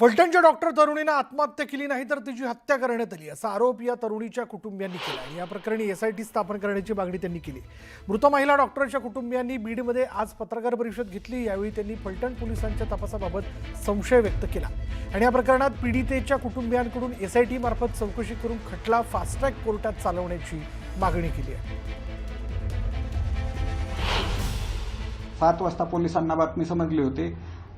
फलटणच्या doctor तरुणीनं आत्महत्या केली नाही तर तिची हत्या करण्यात आली असा आरोप या तरुणीच्या कुटुंबियांनी केला आणि या प्रकरणी एस आय टी स्थापन करण्याची मागणी त्यांनी केली. मृत महिला डॉक्टरच्या कुटुंबियांनी बीडमध्ये आज पत्रकार परिषद घेतली यावेळी त्यांनी फलटण पोलिसांच्या तपासाबाबत संशय व्यक्त केला. आणि या प्रकरणात पीडितेच्या कुटुंबियांकडून एस आय टी मार्फत चौकशी करून खटला फास्टट्रॅक कोर्टात चालवण्याची मागणी केली आहे. सात वाजता पोलिसांना बातमी समजली होती.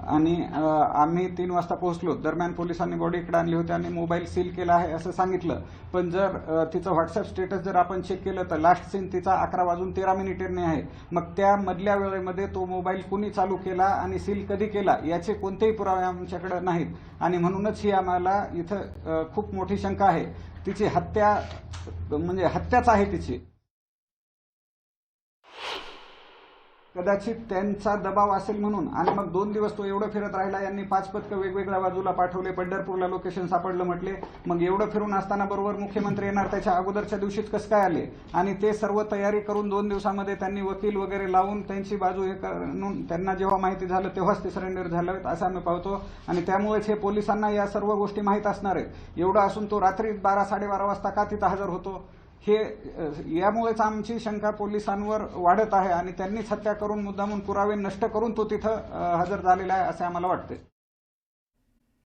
आणि आम्ही तीन वाजता पोहोचलो. दरम्यान पोलिसांनी बॉडी इकडे आणली होती आणि मोबाईल सील केला आहे असं सांगितलं. पण जर तिचं व्हॉट्सअप स्टेटस जर आपण चेक केलं तर लास्ट सीन तिचा अकरा वाजून तेरा मिनिटेने आहे. मग त्या मधल्या वेळेमध्ये तो मोबाईल कुणी चालू केला आणि सील कधी केला याचे कोणतेही पुरावे आमच्याकडे नाहीत. आणि म्हणूनच ही आम्हाला इथं खूप मोठी शंका आहे. तिची हत्या म्हणजे हत्याच आहे तिची. कदाचित त्यांचा दबाव असेल म्हणून. आणि मग दोन दिवस तो एवढं फिरत राहिला यांनी पाच पथकं वेगवेगळ्या बाजूला पाठवले पंढरपूरला लोकेशन सापडलं म्हटले. मग एवढं फिरून असताना बरोबर मुख्यमंत्री येणार त्याच्या अगोदरच्या दिवशीच कसं काय आले? आणि ते सर्व तयारी करून दोन दिवसामध्ये त्यांनी वकील वगैरे लावून त्यांची बाजू हे करून त्यांना जेव्हा माहिती झालं तेव्हाच ते सरेंडर झालं असं आम्ही पाहतो. आणि त्यामुळेच हे पोलिसांना या सर्व गोष्टी माहीत असणार आहेत. एवढं असून तो रात्री बारा साडेबारा वाजता का तिथं हजर होतो? हे यामुळेच आमची शंका पोलिसांवर वाढत आहे आणि त्यांनीच हत्या करून मुद्दामून पुरावे नष्ट करून तो तिथं हजर झालेला आहे असे आम्हाला वाटते